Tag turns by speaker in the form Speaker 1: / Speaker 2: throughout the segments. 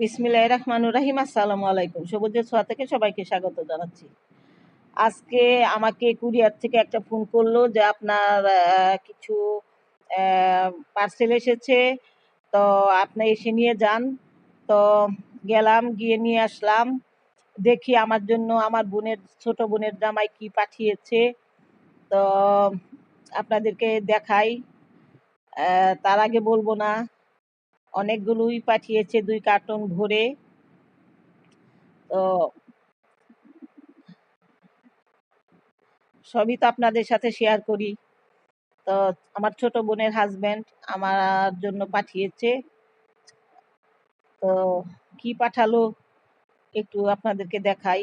Speaker 1: বিসমিল্লাহ রহমানুর রাহিম, আসসালামু আলাইকুম। সবুজের ছোঁয়া থেকে সবাইকে স্বাগত জানাচ্ছি। আজকে আমাকে কুরিয়ার থেকে একটা ফোন করল যে আপনার কিছু পার্সেল এসেছে, তো আপনি এসে নিয়ে যান। তো গেলাম, গিয়ে নিয়ে আসলাম। দেখি আমার জন্য আমার বোনের, ছোট বোনের জামাই কি পাঠিয়েছে। তো আপনাদেরকে দেখাই। তার আগে বলব না। অনেকগুলোই পাঠিয়েছে, দুই কার্টন ভরে। তো সবই তো আপনাদের সাথে শেয়ার করি। তো আমার ছোট বোনের হাজবেন্ড আমার জন্য পাঠিয়েছে। তো কি পাঠালো একটু আপনাদেরকে দেখাই।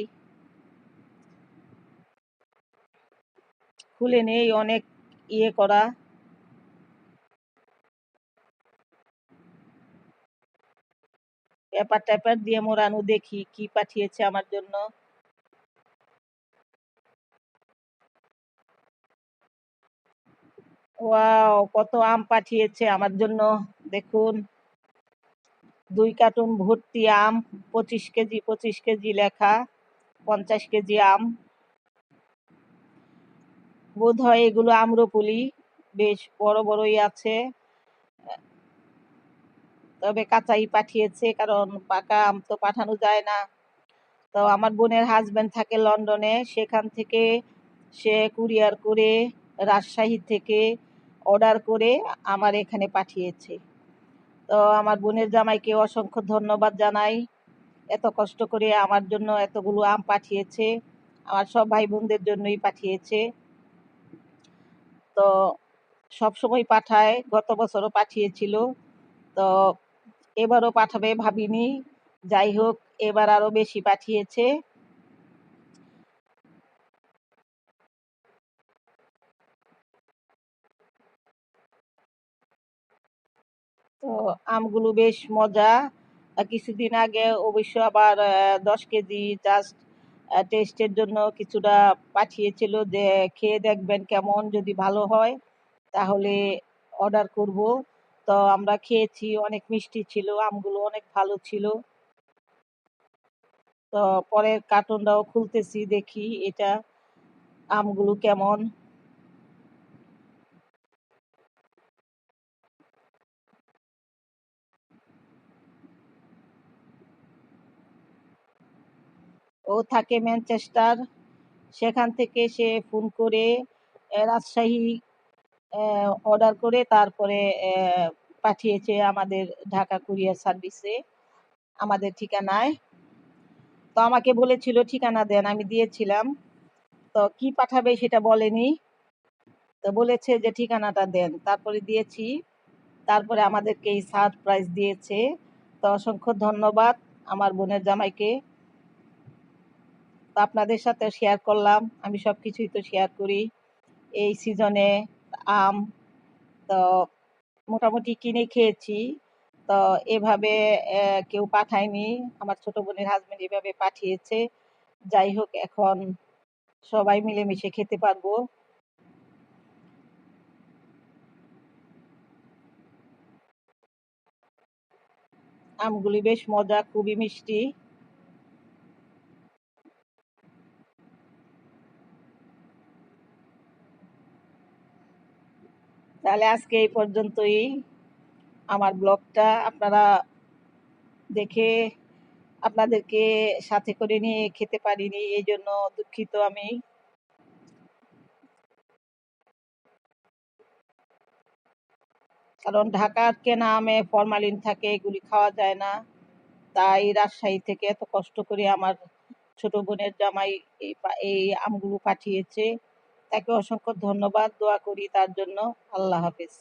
Speaker 1: খুলে নেই, অনেক ইয়ে করা। পেপার ট্যাপার দিয়ে মোড়ানো দেখি কি পাঠিয়েছে আমার জন্য। ওয়াও, কত আম পাঠিয়েছে আমার জন্য। দেখুন, দুই কার্টুন ভর্তি আম, পঁচিশ কেজি পঁচিশ কেজি লেখা, পঞ্চাশ কেজি আম। বোধ হয় এগুলো আম্রপুলি, বেশ বড় বড়ই আছে। তবে কাঁচাই পাঠিয়েছে, কারণ পাকা আম তো পাঠানো যায় না। তো আমার বোনের হাজবেন্ড থাকে লন্ডনে, সেখান থেকে সে কুরিয়ার করে রাজশাহী থেকে অর্ডার করে আমার এখানে পাঠিয়েছে। তো আমার বোনের জামাইকে অসংখ্য ধন্যবাদ জানাই। এত কষ্ট করে আমার জন্য এতগুলো আম পাঠিয়েছে, আমার সব ভাই বোনদের জন্যই পাঠিয়েছে। তো সব সময় পাঠায়, গত বছরও পাঠিয়েছিল। তো এবারও পাঠাবে ভাবিনি। যাই হোক, এবার আরও বেশি পাঠিয়েছে। তো আমগুলো বেশ মজা। কিছুদিন আগে অবশ্য আবার দশ কেজি জাস্ট টেস্টের জন্য কিছুটা পাঠিয়েছিল যে, খেয়ে দেখবেন কেমন, যদি ভালো হয়, তাহলে অর্ডার করব। তো আমরা খেয়েছি, অনেক মিষ্টি ছিল, আমগুলো অনেক ভালো ছিল। তো পরের কার্টুনটাও খুলতেছি, দেখি এটা আমগুলো কেমন। ও থাকে ম্যানচেস্টার, সেখান থেকে সে ফোন করে রাজশাহী অর্ডার করে তারপরে পাঠিয়েছে আমাদের ঢাকা কুরিয়ার সার্ভিসে আমাদের ঠিকানায়। তো আমাকে বলেছিল, ঠিকানা দেন, আমি দিয়েছিলাম। তো কি পাঠাবে সেটা বলেনি। তো বলেছে যে, ঠিকানাটা দেন। তারপরে দিয়েছি। তারপরে আমাদেরকে এই সারপ্রাইজ দিয়েছে। তো অসংখ্য ধন্যবাদ আমার বোনের জামাইকে। তো আপনাদের সাথে শেয়ার করলাম। আমি সব কিছুই তো শেয়ার করি। এই সিজনে আম, তো মোটামুটি কিনে খেয়েছি। তো এভাবে কেউ পাঠায়নি। আমার ছোট বোনের হাজবেন্ড এভাবে পাঠিয়েছে। যাই হোক, এখন সবাই মিলেমিশে খেতে পারব। আমগুলি বেশ মজা, খুবই মিষ্টি। তাহলে আজকে এই পর্যন্তই। আমার ব্লগটা আপনারা দেখে, আপনাদেরকে সাথে করে নিয়ে খেতে পারিনি, এই জন্য দুঃখিত আমি। কারণ ঢাকার কেনা আমে ফরমালিন থাকে, এগুলি খাওয়া যায় না। তাই রাজশাহী থেকে এত কষ্ট করে আমার ছোট বোনের জামাই এই আমগুলো পাঠিয়েছে। তাকে অসংখ্য ধন্যবাদ দোয়া করি তার জন্য। আল্লাহ হাফিজ।